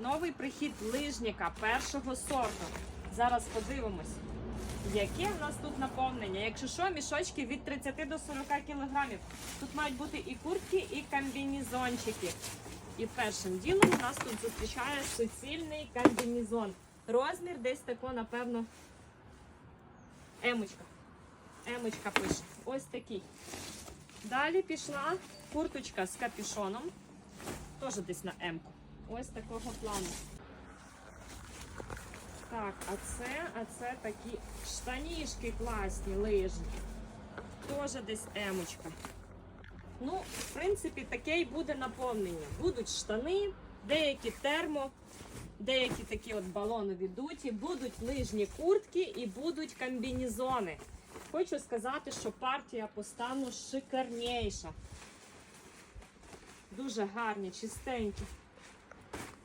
Новий прихід лижника першого сорту. Зараз подивимось, яке в нас тут наповнення. Якщо що, мішочки від 30 до 40 кілограмів. Тут мають бути і куртки, і комбінізончики. І першим ділом у нас тут зустрічає суцільний комбінізон. Розмір десь тако, напевно, емочка. Емочка пише. Ось такий. Далі пішла курточка з капюшоном. Теж десь на М-ку. Ось такого плану. Так, а це, а це такі штанішки класні, лижні. Теж десь емочка. Ну, в принципі, таке й буде наповнення. Будуть штани, деякі термо, деякі такі от балонові дуті, будуть лижні куртки і будуть комбінізони. Хочу сказати, що партія по стану шикарніша. Дуже гарні, чистенькі.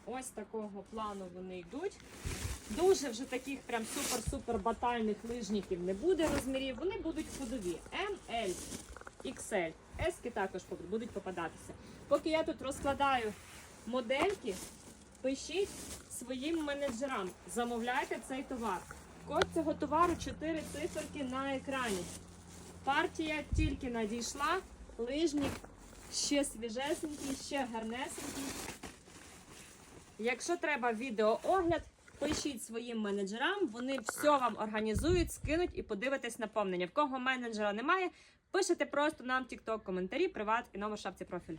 Ось такого плану вони йдуть. Дуже вже таких прям супер-супер батальних лижників не буде розмірів. Вони будуть ходові. L, XL. Ески також будуть попадатися. Поки я тут розкладаю модельки, пишіть своїм менеджерам, замовляйте цей товар. Код цього товару 4 циферки на екрані. Партія тільки надійшла, лижник ще свіжесенький, ще гарнесенький. Якщо треба відеоогляд, пишіть своїм менеджерам, вони все вам організують, скинуть і подивитесь наповнення. В кого менеджера немає, пишете просто нам TikTok коментарі, приват і номер шапці профіль.